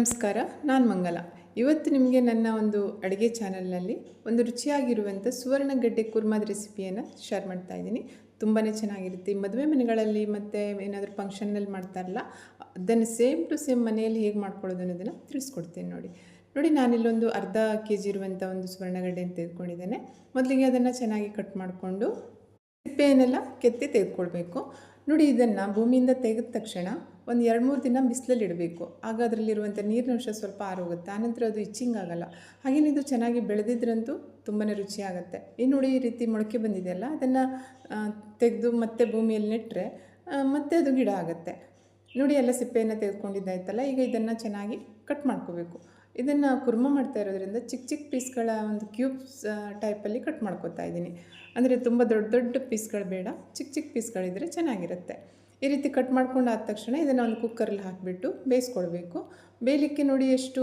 ನಮಸ್ಕಾರ, ನಾನು ಮಂಗಲ. ಇವತ್ತು ನಿಮಗೆ ನನ್ನ ಒಂದು ಅಡುಗೆ ಚಾನಲ್ನಲ್ಲಿ ಒಂದು ರುಚಿಯಾಗಿರುವಂಥ ಸುವರ್ಣಗಡ್ಡೆ ಕುರ್ಮಾದ ರೆಸಿಪಿಯನ್ನು ಶೇರ್ ಮಾಡ್ತಾ ಇದ್ದೀನಿ. ತುಂಬಾ ಚೆನ್ನಾಗಿರುತ್ತೆ. ಮದುವೆ ಮನೆಗಳಲ್ಲಿ ಮತ್ತು ಏನಾದರೂ ಫಂಕ್ಷನ್ನಲ್ಲಿ ಮಾಡ್ತಾರಲ್ಲ, ಅದನ್ನು ಸೇಮ್ ಟು ಸೇಮ್ ಮನೆಯಲ್ಲಿ ಹೇಗೆ ಮಾಡ್ಕೊಳ್ಳೋದು ಅನ್ನೋದನ್ನು ತಿಳಿಸ್ಕೊಡ್ತೀನಿ ನೋಡಿ. ನೋಡಿ, ನಾನಿಲ್ಲೊಂದು ಅರ್ಧ ಕೆ ಜಿ ಇರುವಂಥ ಒಂದು ಸುವರ್ಣಗಡ್ಡೆಯನ್ನು ತೆಗೆದುಕೊಂಡಿದ್ದೇನೆ. ಮೊದಲಿಗೆ ಅದನ್ನು ಚೆನ್ನಾಗಿ ಕಟ್ ಮಾಡಿಕೊಂಡು ಸಿಪ್ಪೆಯನ್ನೆಲ್ಲ ಕೆತ್ತಿ ತೆಗೆದುಕೊಳ್ಬೇಕು. ನೋಡಿ ಇದನ್ನು ಭೂಮಿಯಿಂದ ತೆಗೆದ ತಕ್ಷಣ ಒಂದು ಎರಡು ಮೂರು ದಿನ ಬಿಸಿಲಲ್ಲಿ ಇಡಬೇಕು. ಆಗ ಅದರಲ್ಲಿರುವಂಥ ನೀರಿನಂಶ ಸ್ವಲ್ಪ ಆರೋಗುತ್ತೆ. ಆನಂತರ ಅದು ಇಚ್ಚಿಂಗ್ ಆಗಲ್ಲ. ಹಾಗೇನೆ ಇದು ಚೆನ್ನಾಗಿ ಬೆಳೆದಿದ್ರಂತೂ ತುಂಬಾ ರುಚಿಯಾಗುತ್ತೆ. ಈ ನೋಡಿ ಈ ರೀತಿ ಮೊಳಕೆ ಬಂದಿದೆಯಲ್ಲ ಅದನ್ನು ತೆಗೆದು ಮತ್ತೆ ಭೂಮಿಯಲ್ಲಿ ನೆಟ್ಟರೆ ಮತ್ತೆ ಅದು ಗಿಡ ಆಗುತ್ತೆ. ನೋಡಿ ಎಲ್ಲ ಸಿಪ್ಪೆಯನ್ನು ತೆಗೆದುಕೊಂಡಿದ್ದಾಯ್ತಲ್ಲ? ಈಗ ಇದನ್ನು ಚೆನ್ನಾಗಿ ಕಟ್ ಮಾಡ್ಕೋಬೇಕು. ಇದನ್ನು ಕುರ್ಮ ಮಾಡ್ತಾ ಇರೋದ್ರಿಂದ ಚಿಕ್ಕ ಚಿಕ್ಕ ಪೀಸ್ಗಳ ಒಂದು ಕ್ಯೂಬ್ಸ್ ಟೈಪಲ್ಲಿ ಕಟ್ ಮಾಡ್ಕೊತಾ ಇದ್ದೀನಿ. ಅಂದರೆ ತುಂಬ ದೊಡ್ಡ ದೊಡ್ಡ ಪೀಸ್ಗಳು ಬೇಡ ಚಿಕ್ಕ ಚಿಕ್ಕ ಪೀಸ್ಗಳಿದ್ದರೆ ಚೆನ್ನಾಗಿರುತ್ತೆ. ಈ ರೀತಿ ಕಟ್ ಮಾಡ್ಕೊಂಡು ಆದ ತಕ್ಷಣ ಇದನ್ನು ಒಂದು ಕುಕ್ಕರಲ್ಲಿ ಹಾಕಿಬಿಟ್ಟು ಬೇಯಿಸ್ಕೊಳ್ಬೇಕು. ಬೇಯಲಿಕ್ಕೆ ನೋಡಿ ಎಷ್ಟು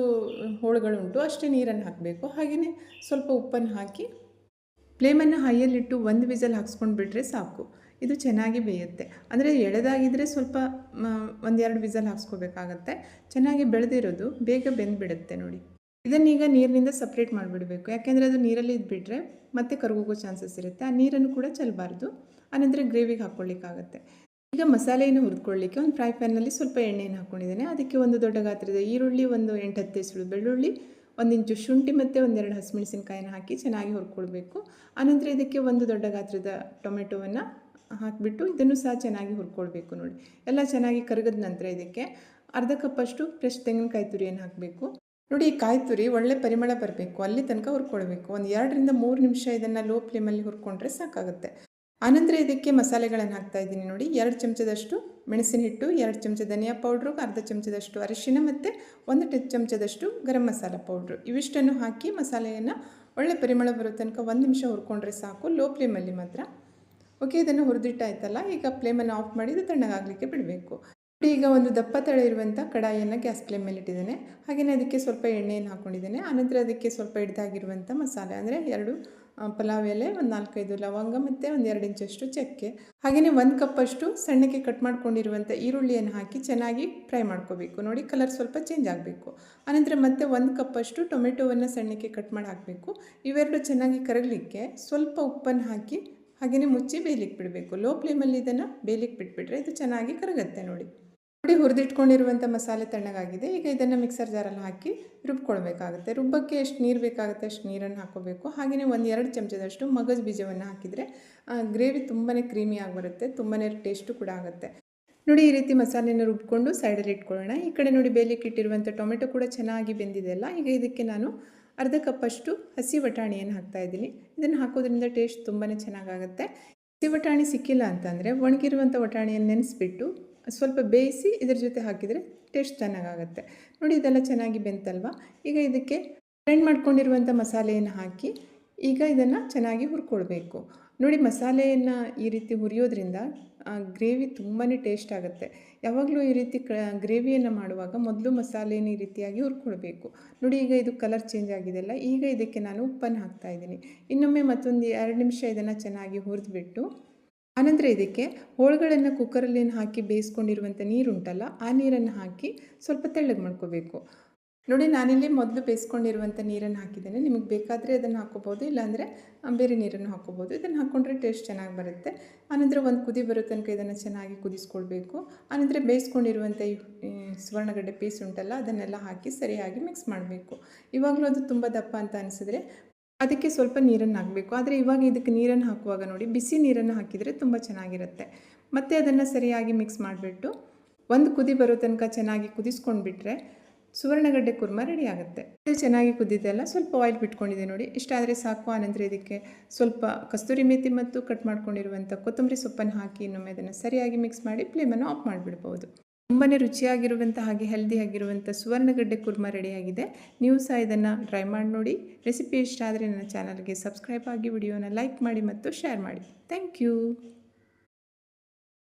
ಹೋಳುಗಳುಂಟು, ಅಷ್ಟೇ ನೀರನ್ನು ಹಾಕಬೇಕು. ಹಾಗೆಯೇ ಸ್ವಲ್ಪ ಉಪ್ಪನ್ನು ಹಾಕಿ, ಫ್ಲೇಮನ್ನು ಹೈಯಲ್ಲಿಟ್ಟು ಒಂದು ವಿಸಲ್ ಹಾಕ್ಸ್ಕೊಂಡು ಬಿಟ್ಟರೆ ಸಾಕು. ಇದು ಚೆನ್ನಾಗಿ ಬೇಯುತ್ತೆ. ಅಂದರೆ ಎಳೆದಾಗಿದ್ದರೆ ಸ್ವಲ್ಪ ಒಂದೆರಡು ವಿಸಲ್ ಹಾಕ್ಸ್ಕೋಬೇಕಾಗತ್ತೆ. ಚೆನ್ನಾಗಿ ಬೆಳೆದಿರೋದು ಬೇಗ ಬೆಂದುಬಿಡುತ್ತೆ ನೋಡಿ. ಇದನ್ನೀಗ ನೀರಿನಿಂದ ಸಪ್ರೇಟ್ ಮಾಡಿಬಿಡಬೇಕು. ಯಾಕೆಂದರೆ ಅದು ನೀರಲ್ಲಿ ಇದ್ಬಿಟ್ರೆ ಮತ್ತೆ ಕರಗೋಗೋ ಚಾನ್ಸಸ್ ಇರುತ್ತೆ. ಆ ನೀರನ್ನು ಕೂಡ ಚೆಲ್ಲಬಾರ್ದು ಆನಂತರ ಗ್ರೇವಿಗೆ ಹಾಕ್ಕೊಳ್ಳಿಕ್ಕಾಗತ್ತೆ. ಈಗ ಮಸಾಲೆಯನ್ನು ಹುರಿದುಕೊಳ್ಳಿಕ್ಕೆ ಒಂದು ಫ್ರೈ ಪ್ಯಾನಲ್ಲಿ ಸ್ವಲ್ಪ ಎಣ್ಣೆಯನ್ನು ಹಾಕ್ಕೊಂಡಿದ್ದೇನೆ. ಅದಕ್ಕೆ ಒಂದು ದೊಡ್ಡ ಗಾತ್ರದ ಈರುಳ್ಳಿ, ಒಂದು ಎಂಟು ಹತ್ತು ಹೆಸರು ಬೆಳ್ಳುಳ್ಳಿ, ಒಂದಿಂಚು ಶುಂಠಿ ಮತ್ತು ಒಂದೆರಡು ಹಸಿಮೆಣಸಿನ್ಕಾಯಿನ ಹಾಕಿ ಚೆನ್ನಾಗಿ ಹುರ್ಕೊಳ್ಬೇಕು. ಆನಂತರ ಇದಕ್ಕೆ ಒಂದು ದೊಡ್ಡ ಗಾತ್ರದ ಟೊಮೆಟೊವನ್ನು ಹಾಕಿಬಿಟ್ಟು ಇದನ್ನು ಸಹ ಚೆನ್ನಾಗಿ ಹುರ್ಕೊಳ್ಬೇಕು ನೋಡಿ. ಎಲ್ಲ ಚೆನ್ನಾಗಿ ಕರಗದ ನಂತರ ಇದಕ್ಕೆ ಅರ್ಧ ಕಪ್ಪಷ್ಟು ಫ್ರೆಶ್ ತೆಂಗಿನಕಾಯಿ ತುರಿಯನ್ನು ಹಾಕಬೇಕು. ನೋಡಿ, ಈ ಕಾಯಿ ತುರಿ ಒಳ್ಳೆ ಪರಿಮಳ ಬರಬೇಕು. ಅಲ್ಲಿ ತನಕ ಹುರ್ಕೊಳ್ಬೇಕು. ಒಂದು ಎರಡರಿಂದ ಮೂರು ನಿಮಿಷ ಇದನ್ನು ಲೋ ಫ್ಲೇಮಲ್ಲಿ ಹುರ್ಕೊಂಡ್ರೆ ಸಾಕಾಗುತ್ತೆ. ಆನಂತರ ಇದಕ್ಕೆ ಮಸಾಲೆಗಳನ್ನು ಹಾಕ್ತಾ ಇದ್ದೀನಿ ನೋಡಿ. ಎರಡು ಚಮಚದಷ್ಟು ಮೆಣಸಿನ ಹಿಟ್ಟು, ಎರಡು ಚಮಚ ಧನಿಯಾ ಪೌಡ್ರು, ಅರ್ಧ ಚಮಚದಷ್ಟು ಅರಿಶಿನ ಮತ್ತು ಒಂದು ಟಚ್ ಚಮಚದಷ್ಟು ಗರಂ ಮಸಾಲ ಪೌಡ್ರು. ಇವಿಷ್ಟನ್ನು ಹಾಕಿ ಮಸಾಲೆಯನ್ನು ಒಳ್ಳೆ ಪರಿಮಳ ಬರೋ ತನಕ ಒಂದು ನಿಮಿಷ ಹುರ್ಕೊಂಡ್ರೆ ಸಾಕು. ಲೋ ಫ್ಲೇಮಲ್ಲಿ ಮಾತ್ರ. ಓಕೆ, ಇದನ್ನು ಹುರಿದಿಟ್ಟಾಯ್ತಲ್ಲ? ಈಗ ಫ್ಲೇಮನ್ನು ಆಫ್ ಮಾಡಿ ಇದು ತಣ್ಣಗಾಗಲಿಕ್ಕೆ ಬಿಡಬೇಕು. ಈಗ ಒಂದು ದಪ್ಪ ತಳ ಇರುವಂಥ ಕಡಾಯಿಯನ್ನು ಗ್ಯಾಸ್ ಫ್ಲೇಮ್ ಮೇಲೆ ಇಟ್ಟಿದ್ದೇನೆ. ಹಾಗೆಯೇ ಅದಕ್ಕೆ ಸ್ವಲ್ಪ ಎಣ್ಣೆಯನ್ನು ಹಾಕ್ಕೊಂಡಿದ್ದೇನೆ ಆನಂತರ ಅದಕ್ಕೆ ಸ್ವಲ್ಪ ಹಿಡ್ದಾಗಿರುವಂಥ ಮಸಾಲೆ, ಅಂದರೆ ಎರಡು ಪಲಾವ್ ಎಲೆ, ಒಂದು ನಾಲ್ಕೈದು ಲವಂಗ ಮತ್ತು ಒಂದು ಎರಡು ಇಂಚಷ್ಟು ಚಕ್ಕೆ. ಹಾಗೆಯೇ ಒಂದು ಕಪ್ಪಷ್ಟು ಸಣ್ಣಕ್ಕೆ ಕಟ್ ಮಾಡ್ಕೊಂಡಿರುವಂಥ ಈರುಳ್ಳಿಯನ್ನು ಹಾಕಿ ಚೆನ್ನಾಗಿ ಫ್ರೈ ಮಾಡ್ಕೋಬೇಕು. ನೋಡಿ, ಕಲರ್ ಸ್ವಲ್ಪ ಚೇಂಜ್ ಆಗಬೇಕು. ಆನಂತರ ಮತ್ತೆ ಒಂದು ಕಪ್ಪಷ್ಟು ಟೊಮೆಟೊವನ್ನು ಸಣ್ಣಕ್ಕೆ ಕಟ್ ಮಾಡಿ ಹಾಕಬೇಕು. ಇವೆರಡು ಚೆನ್ನಾಗಿ ಕರಗಲಿಕ್ಕೆ ಸ್ವಲ್ಪ ಉಪ್ಪನ್ನು ಹಾಕಿ ಹಾಗೆಯೇ ಮುಚ್ಚಿ ಬೇಯಲಿಕ್ಕೆ ಬಿಡಬೇಕು. ಲೋ ಫ್ಲೇಮಲ್ಲಿ ಇದನ್ನು ಬೇಯಲಿಕ್ಕೆ ಬಿಟ್ಬಿಟ್ರೆ ಇದು ಚೆನ್ನಾಗಿ ಕರಗುತ್ತೆ ನೋಡಿ. ನೋಡಿ ಹುರಿದಿಟ್ಕೊಂಡಿರುವಂಥ ಮಸಾಲೆ ತಣ್ಣಗಾಗಿದೆ. ಈಗ ಇದನ್ನು ಮಿಕ್ಸರ್ ಜಾರಲ್ಲಿ ಹಾಕಿ ರುಬ್ಕೊಳ್ಬೇಕಾಗುತ್ತೆ. ರುಬ್ಬಕ್ಕೆ ಎಷ್ಟು ನೀರು ಬೇಕಾಗುತ್ತೆ ಅಷ್ಟು ನೀರನ್ನು ಹಾಕೋಬೇಕು. ಹಾಗೆಯೇ ಒಂದು ಎರಡು ಚಮಚದಷ್ಟು ಮಗಜ್ ಬೀಜವನ್ನು ಹಾಕಿದರೆ ಗ್ರೇವಿ ತುಂಬಾ ಕ್ರೀಮಿಯಾಗಿ ಬರುತ್ತೆ. ತುಂಬಾ ಟೇಸ್ಟು ಕೂಡ ಆಗುತ್ತೆ. ನೋಡಿ ಈ ರೀತಿ ಮಸಾಲೆಯನ್ನು ರುಬ್ಕೊಂಡು ಸೈಡಲ್ಲಿ ಇಟ್ಕೊಳ್ಳೋಣ. ಈ ಕಡೆ ನೋಡಿ ಬೇಲಿಕ್ಕೆ ಇಟ್ಟಿರುವಂಥ ಟೊಮೆಟೊ ಕೂಡ ಚೆನ್ನಾಗಿ ಬೆಂದಿದೆ ಅಲ್ಲ. ಈಗ ಇದಕ್ಕೆ ನಾನು ಅರ್ಧ ಕಪ್ಪಷ್ಟು ಹಸಿ ಬಟಾಣಿಯನ್ನು ಹಾಕ್ತಾ ಇದ್ದೀನಿ. ಇದನ್ನು ಹಾಕೋದ್ರಿಂದ ಟೇಸ್ಟ್ ತುಂಬಾ ಚೆನ್ನಾಗಾಗುತ್ತೆ. ಹಸಿ ಬಟಾಣಿ ಸಿಕ್ಕಿಲ್ಲ ಅಂತಂದರೆ ಒಣಗಿರುವಂಥ ಬಟಾಣಿಯನ್ನು ನೆನೆಸ್ಬಿಟ್ಟು ಸ್ವಲ್ಪ ಬೇಯಿಸಿ ಇದ್ರ ಜೊತೆ ಹಾಕಿದರೆ ಟೇಸ್ಟ್ ಚೆನ್ನಾಗಾಗುತ್ತೆ. ನೋಡಿ ಇದೆಲ್ಲ ಚೆನ್ನಾಗಿ ಬೆಂತಲ್ವ? ಈಗ ಇದಕ್ಕೆ ಗ್ರೈಂಡ್ ಮಾಡ್ಕೊಂಡಿರುವಂಥ ಮಸಾಲೆಯನ್ನು ಹಾಕಿ ಈಗ ಇದನ್ನು ಚೆನ್ನಾಗಿ ಹುರ್ಕೊಳ್ಬೇಕು. ನೋಡಿ ಮಸಾಲೆಯನ್ನು ಈ ರೀತಿ ಹುರಿಯೋದ್ರಿಂದ ಗ್ರೇವಿ ತುಂಬಾ ಟೇಸ್ಟ್ ಆಗುತ್ತೆ. ಯಾವಾಗಲೂ ಈ ರೀತಿ ಕ, ಗ್ರೇವಿಯನ್ನು ಮಾಡುವಾಗ ಮೊದಲು ಮಸಾಲೆಯನ್ನು ಈ ರೀತಿಯಾಗಿ ಹುರ್ಕೊಳ್ಬೇಕು. ನೋಡಿ ಈಗ ಇದು ಕಲರ್ ಚೇಂಜ್ ಆಗಿದೆಲ್ಲ, ಈಗ ಇದಕ್ಕೆ ನಾನು ಉಪ್ಪನ್ನು ಹಾಕ್ತಾ ಇದ್ದೀನಿ. ಇನ್ನೊಮ್ಮೆ ಮತ್ತೊಂದು ಎರಡು ನಿಮಿಷ ಇದನ್ನು ಚೆನ್ನಾಗಿ ಹುರಿದ್ಬಿಟ್ಟು, ಆನಂತರ ಇದಕ್ಕೆ ಹೋಳುಗಳನ್ನು ಕುಕ್ಕರಲ್ಲಿ ಹಾಕಿ ಬೇಯಿಸ್ಕೊಂಡಿರುವಂಥ ನೀರುಂಟಲ್ಲ, ಆ ನೀರನ್ನು ಹಾಕಿ ಸ್ವಲ್ಪ ತೆಳ್ಳಗೆ ಮಾಡ್ಕೋಬೇಕು. ನೋಡಿ, ನಾನಿಲ್ಲಿ ಮೊದಲು ಬೇಯಿಸ್ಕೊಂಡಿರುವಂಥ ನೀರನ್ನು ಹಾಕಿದ್ದೇನೆ. ನಿಮಗೆ ಬೇಕಾದರೆ ಅದನ್ನು ಹಾಕೋಬೋದು ಇಲ್ಲಾಂದರೆ ಬೇರೆ ನೀರನ್ನು ಹಾಕೋಬೋದು ಇದನ್ನು ಹಾಕ್ಕೊಂಡ್ರೆ ಟೇಸ್ಟ್ ಚೆನ್ನಾಗಿ ಬರುತ್ತೆ. ಆನಂತರ ಒಂದು ಕುದಿ ಬರೋ ತನಕ ಇದನ್ನು ಚೆನ್ನಾಗಿ ಕುದಿಸ್ಕೊಳ್ಬೇಕು. ಆನಂತರ ಬೇಯಿಸ್ಕೊಂಡಿರುವಂಥ ಸುವರ್ಣಗಡ್ಡೆ ಪೀಸ್ ಉಂಟಲ್ಲ, ಅದನ್ನೆಲ್ಲ ಹಾಕಿ ಸರಿಯಾಗಿ ಮಿಕ್ಸ್ ಮಾಡಬೇಕು. ಇವಾಗಲೂ ಅದು ತುಂಬ ದಪ್ಪ ಅಂತ ಅನಿಸಿದ್ರೆ ಅದಕ್ಕೆ ಸ್ವಲ್ಪ ನೀರನ್ನು ಹಾಕಬೇಕು. ಆದರೆ ಇವಾಗ ಇದಕ್ಕೆ ನೀರನ್ನು ಹಾಕುವಾಗ ನೋಡಿ, ಬಿಸಿ ನೀರನ್ನು ಹಾಕಿದರೆ ತುಂಬ ಚೆನ್ನಾಗಿರುತ್ತೆ. ಮತ್ತು ಅದನ್ನು ಸರಿಯಾಗಿ ಮಿಕ್ಸ್ ಮಾಡಿಬಿಟ್ಟು ಒಂದು ಕುದಿ ಬರೋ ತನಕ ಚೆನ್ನಾಗಿ ಕುದಿಸ್ಕೊಂಡ್ಬಿಟ್ರೆ ಸುವರ್ಣಗಡ್ಡೆ ಕುರ್ಮ ರೆಡಿ ಆಗುತ್ತೆ. ಚೆನ್ನಾಗಿ ಕುದ್ದಿದೆಲ್ಲ ಸ್ವಲ್ಪ ಆಯಿಲ್ ಬಿಟ್ಕೊಂಡಿದೆ ನೋಡಿ. ಇಷ್ಟಾದರೆ ಸಾಕು. ಆನಂತರ ಇದಕ್ಕೆ ಸ್ವಲ್ಪ ಕಸ್ತೂರಿ ಮೇಥಿ ಮತ್ತು ಕಟ್ ಮಾಡ್ಕೊಂಡಿರುವಂಥ ಕೊತ್ತಂಬರಿ ಸೊಪ್ಪನ್ನು ಹಾಕಿ ಇನ್ನೊಮ್ಮೆ ಅದನ್ನು ಸರಿಯಾಗಿ ಮಿಕ್ಸ್ ಮಾಡಿ ಫ್ಲೇಮನ್ನು ಆಫ್ ಮಾಡಿಬಿಡ್ಬೋದು. ತುಂಬಾ ರುಚಿಯಾಗಿರುವಂಥ ಹಾಗೆ ಹೆಲ್ದಿ ಆಗಿರುವಂಥ ಸುವರ್ಣಗಡ್ಡೆ ಕುರ್ಮ ರೆಡಿಯಾಗಿದೆ ನೀವು ಸಹ ಇದನ್ನು ಟ್ರೈ ಮಾಡಿ ನೋಡಿ. ರೆಸಿಪಿ ಇಷ್ಟ ಆದರೆ ನನ್ನ ಚಾನಲ್ಗೆ ಸಬ್ಸ್ಕ್ರೈಬ್ ಆಗಿ, ವಿಡಿಯೋನ ಲೈಕ್ ಮಾಡಿ ಮತ್ತು ಶೇರ್ ಮಾಡಿ. Thank you